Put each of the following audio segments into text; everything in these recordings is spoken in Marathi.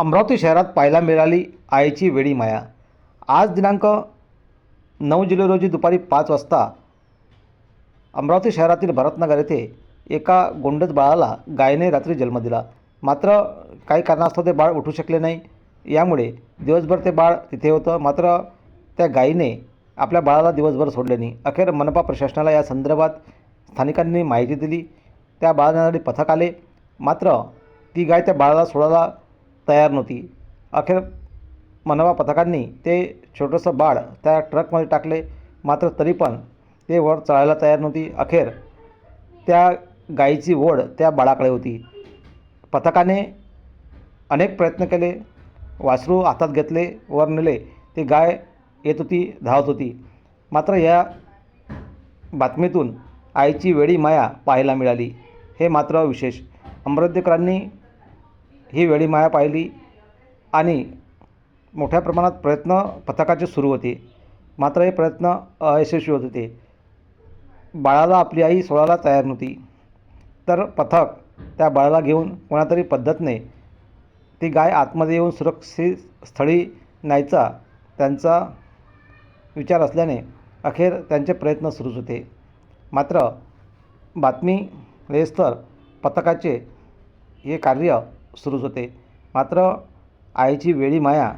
अमरावती शहरात पाहायला मिळाली आईची वेडी माया. आज दिनांक नऊ जुलै रोजी दुपारी पाच वाजता अमरावती शहरातील भरतनगर येथे एका गोंडस बाळाला गायीने रात्री जन्म दिला. मात्र काही कारणास्तव ते बाळ उठू शकले नाही. यामुळे दिवसभर ते बाळ तिथे होतं. मात्र त्या गायीने आपल्या बाळाला दिवसभर सोडले नाही. अखेर मनपा प्रशासनाला या संदर्भात स्थानिकांनी माहिती दिली. त्या बाळासाठी पथक आले. मात्र ती गाय त्या बाळाला सोडायला तयार नव्हती. अखेर मनवा पथकांनी ते छोटंसं बाळ त्या ट्रकमध्ये टाकले मात्र तरी पण ते वर चढायला तयार नव्हती. अखेर त्या गायीची ओढ त्या बाळाकडे होती. पथकाने अनेक प्रयत्न केले वासरू हातात घेतले वर नेले. ती गाय येत होती धावत होती. मात्र या बातमीतून आईची वेळी माया पाहायला मिळाली. हे मात्र विशेष. अमरावतीकरांनी ही वेळी माया पाहिली आणि मोठ्या प्रमाणात प्रयत्न पथकाचे सुरू होते. मात्र हे प्रयत्न अयशस्वी होत होते. बाळाला आपली आई सोडायला तयार नव्हती. तर पथक त्या बाळाला घेऊन कोणातरी पद्धतने ती गाय आतमध्ये येऊन सुरक्षित स्थळी न्यायचा त्यांचा विचार असल्याने अखेर त्यांचे प्रयत्न सुरूच होते. मात्र बातमी रेस्तर पथकाचे हे कार्य सुरूच होते. मात्र आईची वेळी माया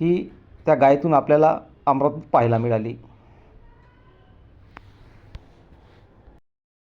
ही त्या गायीतून आपल्याला अमरावतीत पाहायला मिळाली.